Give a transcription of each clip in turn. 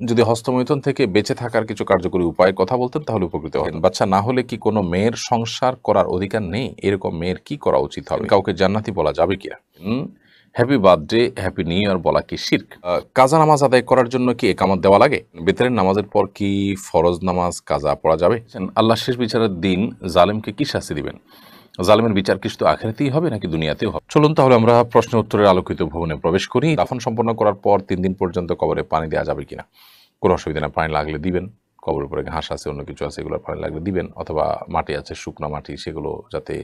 যদি হস্তমৈথুন থেকে বেঁচে থাকার কিছু কার্যকরী উপায় কথা বলতেন, তাহলে উপকৃত হতেন। বাচ্চা না হলে কি কোনো মেয়ের সংসার করার অধিকার নেই? এরকম মেয়ের কি করা উচিত হবে? কাউকে জান্নাতি বলা যাবে কি? Happy birthday happy new year বলা কি শির্ক? কাজা নামাজ আদায় করার জন্য কি একামত দেওয়া লাগে? বেতরের নামাজের পর কি ফরজ নামাজ, কাজা পড়া যাবে? আল্লাহ শেষ বিচারের দিন জালেমকে কি শাস্তি দিবেন? জালেমের বিচার কি শুধু আখেরাতেই হবে নাকি দুনিয়াতেও হবে? চলুন তাহলে আমরা প্রশ্ন উত্তরের আলোকিত ভবনে প্রবেশ করি। দাফন সম্পন্ন করার পর তিন দিন পর্যন্ত কবরে পানি দেওয়া যাবে কিনা? কোনো অসুবিধা না পানি লাগলে দিবেন। কবরের উপরে ঘাস আছে, অন্য কিছু আছে এগুলো পানি লাগলে দিবেন। অথবা মাটি আছে, শুকনো মাটি, সেগুলো যাতে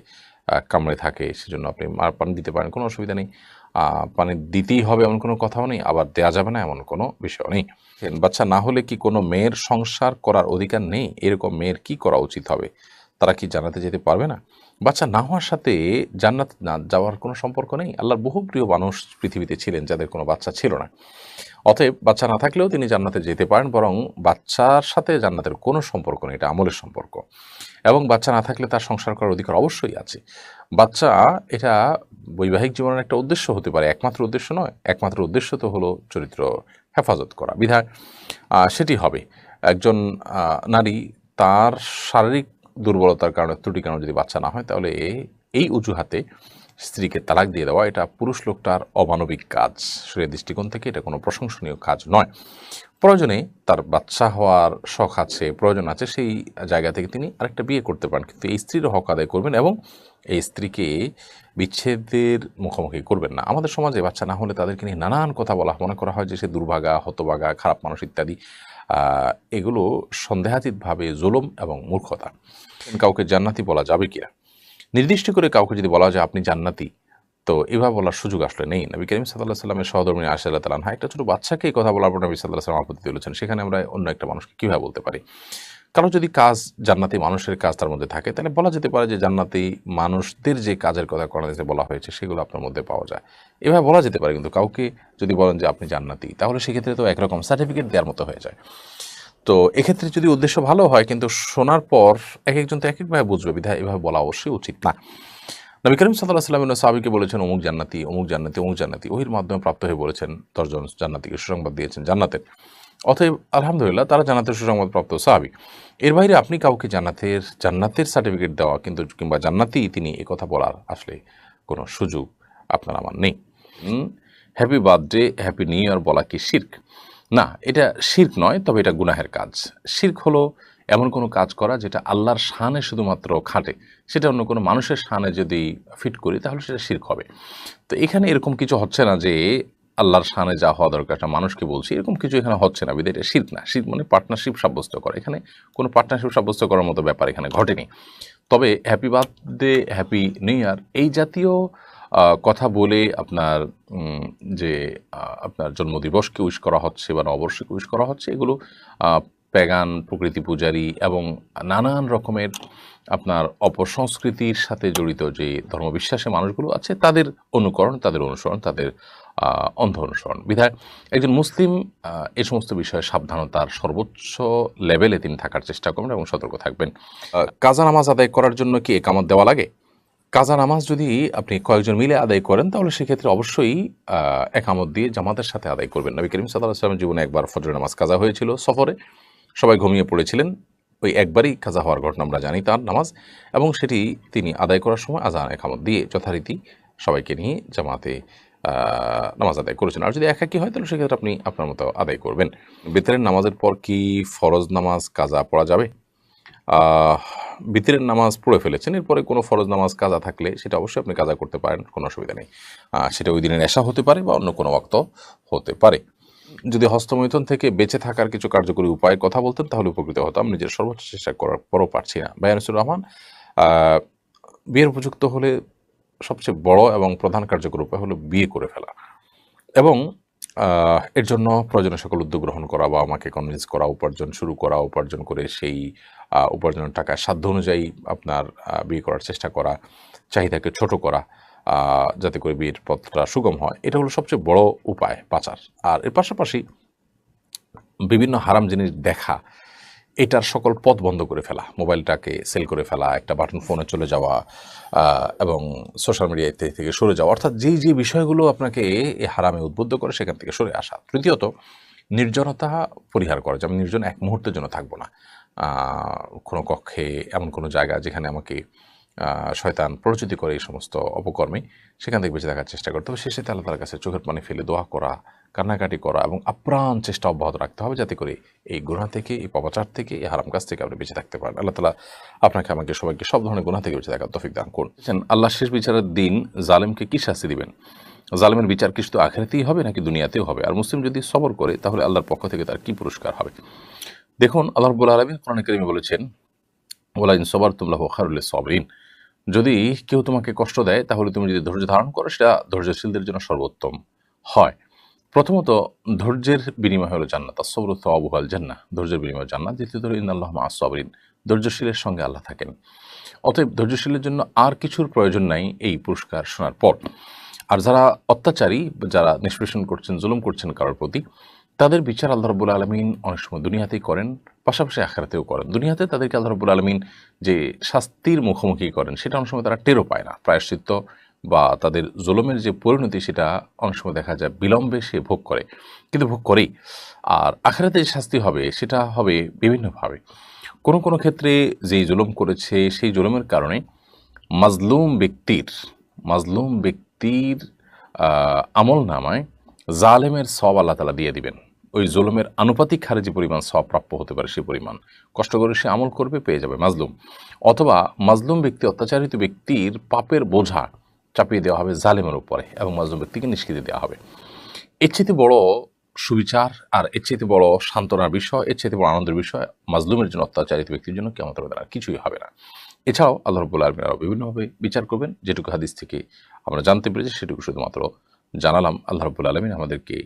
কামড়ে থাকে, সেজন্য আপনি আর পানি দিতে পারেন, কোনো অসুবিধা নেই। পানি দিতেই হবে এমন কোনো কথাও নেই, আবার দেয়া যাবে না এমন কোনো বিষয় নেই। বাচ্চা না হলে কি কোনো মেয়ের সংসার করার অধিকার নেই? এরকম মেয়ের কি করা উচিত হবে? তারা কি জানাতে যেতে পারবে না? বাচ্চা না হওয়ার সাথে জান্নাত না যাওয়ার কোনো সম্পর্ক নেই। আল্লাহর বহু প্রিয় মানুষ পৃথিবীতে ছিলেন, যাদের কোনো বাচ্চা ছিল না। অতএব বাচ্চা না থাকলেও তিনি জান্নাতে যেতে পারেন, বরং বাচ্চার সাথে জান্নাতের কোনো সম্পর্ক নেই, এটা আমলের সম্পর্ক। এবং বাচ্চা না থাকলে তার সংসার করার অধিকার অবশ্যই আছে। বাচ্চা এটা বৈবাহিক জীবনের একটা উদ্দেশ্য হতে পারে, একমাত্র উদ্দেশ্য নয়, একমাত্র উদ্দেশ্য তো হলো চরিত্র হেফাজত করা। বিধায় সেটি হবে। একজন নারী তার শারীরিক দুর্বলতার কারণে ত্রুটি কারণে যদি বাচ্চা না হয়, তাহলে এই অজুহাতে স্ত্রীকে তালাক দিয়ে দেওয়া, এটা পুরুষ লোকটার অমানবিক কাজ। শরীরের দৃষ্টিকোণ থেকে এটা কোনো প্রশংসনীয় কাজ নয়। প্রয়োজনে তার বাচ্চা হওয়ার শখ আছে, প্রয়োজন আছে, সেই জায়গা থেকে তিনি আরেকটা বিয়ে করতে পারেন। কিন্তু এই স্ত্রীর হক আদায় করবেন এবং এই স্ত্রীকে বিচ্ছেদের মুখোমুখি করবেন না। আমাদের সমাজে বাচ্চা না হলে তাদেরকে নিয়ে নানান কথা বলা মনে করা হয় যে সে দুর্ভাগা, হতভাগা, খারাপ মানুষ ইত্যাদি। এগুলো সন্দেহাতীতভাবে জুলুম এবং মূর্খতা। কাউকে জান্নাতি বলা যাবে কিনা? নির্দিষ্ট করে কাউকে যদি বলা যায় আপনি জান্নাতি, তো এভাবে বলার সুযোগ আসলে নেই। নবী করিম সাল্লাহ সাল্লামের সহদর্মী আশা তালান হ্যাঁ একটা ছোটো বাচ্চাকে এই কথা বলার পর নবী সাল্লাহ সাল্লাম আপত্তি তুলেছেন সেখানে আমরা অন্য একটা মানুষকে কীভাবে বলতে পারি? কারও যদি কাজ জান্নাতি মানুষের কাজ তার মধ্যে থাকে, তাহলে বলা যেতে পারে যে জান্নাতি মানুষদের যে কাজের কথা কোরআনে বলা হয়েছে, সেগুলো আপনার মধ্যে পাওয়া যায়। এভাবে বলা যেতে পারে, কিন্তু কাউকে যদি বলেন যে আপনি জান্নাতি, তাহলে সেক্ষেত্রে তো একরকম সার্টিফিকেট দেওয়ার মতো হয়ে যায়। তো এক্ষেত্রে যদি উদ্দেশ্য ভালো হয়, কিন্তু শোনার পর এক একজন তো এক একভাবে বুঝবে, বিধায় এভাবে বলা অবশ্যই উচিত না। নবী করিম সাল্লাহ সাল্লাম সাহাবিকে বলেছেন, অমুক জান্নাতি অমুক জান্নাতি অমুক জান্নাতি। ওহির মাধ্যমে প্রাপ্ত হয়ে বলেছেন, দশজন জান্নাতিকে সুসংবাদ দিয়েছেন জান্নাতের। অতএব আলহামদুলিল্লাহ তারা জান্নাতের সুসংবাদ প্রাপ্ত সাহাবি। এর বাইরে আপনি কাউকে জান্নাতের জান্নাতের সার্টিফিকেট দেওয়া কিন্তু কিংবা জান্নাতি তিনি এ কথা বলার আসলে কোনো সুযোগ আপনার আমার নেই। Happy birthday happy new year বলা কি শির্ক না, এটা শির্ক নয়, তবে এটা গুনাহের কাজ। শির্ক হলো এমন কোনো কাজ করা যেটা আল্লাহর শানে শুধুমাত্র খাটে। সেটা অন্য কোনো মানুষের শানে যদি ফিট করি তাহলে সেটা শির্ক হবে। তো এখানে এরকম কিছু হচ্ছে না যে আল্লাহর শানে যা হওয়া দরকার একটা মানুষকে বলছি, এরকম কিছু এখানে হচ্ছে না বিদে এটা শির্ক না। শীত মানে পার্টনারশিপ সাব্যস্ত করা। এখানে কোনো পার্টনারশিপ সাব্যস্ত করার মতো ব্যাপার এখানে ঘটেনি। তবে happy birthday happy new year এই জাতীয় কথা বলে আপনার যে আপনার জন্মদিবসকে উইশ করা হচ্ছে বা নববর্ষকে উইশ করা হচ্ছে, এগুলো প্যাগান প্রকৃতি পূজারী এবং নানান রকমের আপনার অপসংস্কৃতির সাথে জড়িত যে ধর্মবিশ্বাসী মানুষগুলো আছে, তাদের অনুকরণ, তাদের অনুসরণ, তাদের অন্ধ অনুসরণ বিধায় একজন মুসলিম এই সমস্ত বিষয়ে সাবধানতার সর্বোচ্চ লেভেলে তিনি থাকার চেষ্টা করবেন এবং সতর্ক থাকবেন। কাজা নামাজ আদায় করার জন্য কি একামত দেওয়া লাগে? কাজা নামাজ যদি আপনি কয়েকজন মিলে আদায় করেন, তাহলে সেক্ষেত্রে অবশ্যই একামত দিয়ে জামাতের সাথে আদায় করবেন। নবী করিম সাল্লাহ সাল্লামের জীবনে একবার ফজর নামাজ কাজা হয়েছিল সফরে। সবাই ঘুমিয়ে পড়েছিলেন। ওই একবারই কাজা হওয়ার ঘটনা আমরা জানি তার নামাজ। এবং সেটি তিনি আদায় করার সময় আজান একামত দিয়ে যথারীতি সবাইকে নিয়ে জামাতে নামাজ আদায় করেছেন। আর যদি একাকি হয়, তাহলে সেক্ষেত্রে আপনি আপনার মতো আদায় করবেন। বেতরের নামাজের পর কি ফরজ নামাজ, কাজা পড়া যাবে? বিতরের নামাজ পড়ে ফেলেছেন, এরপরে কোনো ফরজ নামাজ, কাজা থাকলে সেটা অবশ্যই আপনি কাজা করতে পারেন, কোনো অসুবিধা নেই। সেটা ওই দিনের নেশা হতে পারে বা অন্য কোনো ওয়াক্ত হতে পারে। যদি হস্তমৈথন থেকে বেঁচে থাকার কিছু কার্যকরী উপায় কথা বলতেন, তাহলে উপকৃত হতাম, নিজের সর্বোচ্চ চেষ্টা করার পরও পারছি না। বায়ানুসুর রহমান বিয়ের উপযুক্ত হলে সবচেয়ে বড় এবং প্রধান কার্যকর উপায় হলো বিয়ে করে ফেলা। এবং এর জন্য প্রয়োজনীয় সকল উদ্যোগ গ্রহণ করা বা আমাকে কনভিন্স করা, উপার্জন শুরু করা, উপার্জন করে সেই উপার্জনের টাকা সাধ্য অনুযায়ী আপনার বিয়ে করার চেষ্টা করা, চাহিদাকে ছোট করা যাতে করে বিয়ের পথটা সুগম হয়। এটা হলো সবচেয়ে বড় উপায় পাচার। আর এর পাশাপাশি বিভিন্ন হারাম জিনিস দেখা এটার সকল পথ বন্ধ করে ফেলা, মোবাইলটাকে সেল করে ফেলা, একটা বাটন ফোনে চলে যাওয়া এবং সোশ্যাল মিডিয়া ইত্যাদি থেকে সরে যাওয়া, অর্থাৎ যেই যে বিষয়গুলো আপনাকে হারামে উদ্বুদ্ধ করে সেখান থেকে সরে আসা। তৃতীয়ত, নির্জনতা পরিহার করা, যেমন নির্জন এক মুহূর্তের জন্য থাকব না। কোনো কক্ষে, এমন কোনো জায়গা যেখানে আমাকে শয়তান প্ররোচিত করে এই সমস্ত অপকর্মে সেখান থেকে বেঁচে থাকার চেষ্টা করতে হবে। শেষে আল্লাহ তালার কাছে চোখের পানি ফেলে দোয়া করা, কান্নাকাটি করা এবং আপ্রাণ চেষ্টা অব্যাহত রাখতে হবে যাতে করে এই গুণা থেকে, এই পবাচার থেকে, এই হারাম কাজ থেকে আপনি বেঁচে থাকতে পারেন। আল্লাহ তালা আপনাকে, আমাকে, সবাইকে সব ধরনের গুণা থেকে বেঁচে থাকার তফিক দান করুন। আল্লাহ শেষ বিচারের দিন জালেমকে কি শাস্তি দিবেন? জালেমের বিচার কি শুধু আখেরাতেই হবে নাকি দুনিয়াতেও হবে? আর মুসলিম যদি সবর করে, তাহলে আল্লাহর পক্ষ থেকে তার কি পুরস্কার হবে? দেখুন, আল্লাহ আলমিন কোরআন করিমে বলেছেন ওলা ইন সবার তুমলাহ খারুল সবরিন। যদি কেউ তোমাকে কষ্ট দেয়, তাহলে তুমি যদি ধৈর্য ধারণ করো, সেটা ধৈর্যশীলদের জন্য সর্বোত্তম হয়। প্রথমত, ধৈর্যের বিনিময় হলো জান্নাত সবরত আবুহাল জান্না ধৈর্যের বিনিময় জান্নাত, দ্বিতীয়ত ইন আল্লাহ সবরিন, ধৈর্যশীলের সঙ্গে আল্লাহ থাকেন। অতএব ধৈর্যশীলের জন্য আর কিছুর প্রয়োজন নাই এই পুরস্কার শোনার পর। আর যারা অত্যাচারী, যারা নিষ্পেষণ করছেন, জুলুম করছেন কারোর প্রতি তাদের বিচার আল্লাহ রব্বুল আলমিন অনেক সময় দুনিয়াতেই করেন, পাশাপাশি আখারাতেও করেন। দুনিয়াতে তাদেরকে আল্লাহ রব্বুল আলমিন যে শাস্তির মুখোমুখি করেন, সেটা অনেক সময় তারা টেরও পায় না। প্রায়শ্চিত্ত বা তাদের জুলুমের যে পরিণতি, সেটা অনেক সময় দেখা যায় বিলম্বে সে ভোগ করে, কিন্তু ভোগ করেই। আর আখারাতে যে শাস্তি হবে, সেটা হবে বিভিন্নভাবে। কোনো কোনো ক্ষেত্রে যেই জুলুম করেছে, সেই জুলুমের কারণে মাজলুম ব্যক্তির মাজলুম ব্যক্তির আমল নামায় জালেমের সব আল্লাহ তালা দিয়ে দিবেন। ওই জুলুমের আনুপাতিক হারে যে পরিমাণ সব প্রাপ্য হতে পারে সে পরিমাণ কষ্ট করে সে আমল করবে, পেয়ে যাবে মাজলুম। অথবা মাজলুম ব্যক্তি, অত্যাচারিত ব্যক্তির পাপের বোঝা চাপিয়ে দেওয়া হবে জালেমের উপরে এবং মাজলুম ব্যক্তিকে নিষ্কৃতি দেওয়া হবে। এর চাইতে বড় সুবিচার আর এর চাইতে বড় সান্ত্বনার বিষয়, এর চাইতে বড় আনন্দের বিষয় মাজলুমের জন্য, অত্যাচারিত ব্যক্তির জন্য কেমন হবে আর কিছুই হবে না। এছাড়াও আল্লাহ রব্বুল আলমিন আরও বিভিন্নভাবে বিচার করবেন। যেটুকু হাদিস থেকে আমরা জানতে পেরেছি, সেটুকু শুধুমাত্র জানালাম। আল্লাহ রব্বুল আলমিন আমাদেরকে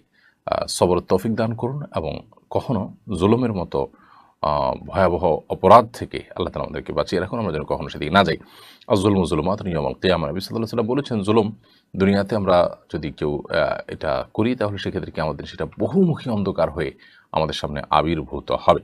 সবর তৌফিক দান করুন এবং কখনো জুলুমের মতো ভয়াবহ অপরাধ থেকে আল্লাহ তালা আমাদেরকে বাঁচিয়ে রাখুন, আমরা যেন কখনো সেদিকে না যাই। আজলম জুলুমাত নিয়মল কেয়াম, নবী সাল্লাহ সাল্লাম বলেছেন, জুলুম দুনিয়াতে আমরা যদি কেউ এটা করি, তাহলে সেক্ষেত্রে কি আমাদের সেটা বহুমুখী অন্ধকার হয়ে আমাদের সামনে আবির্ভূত হবে।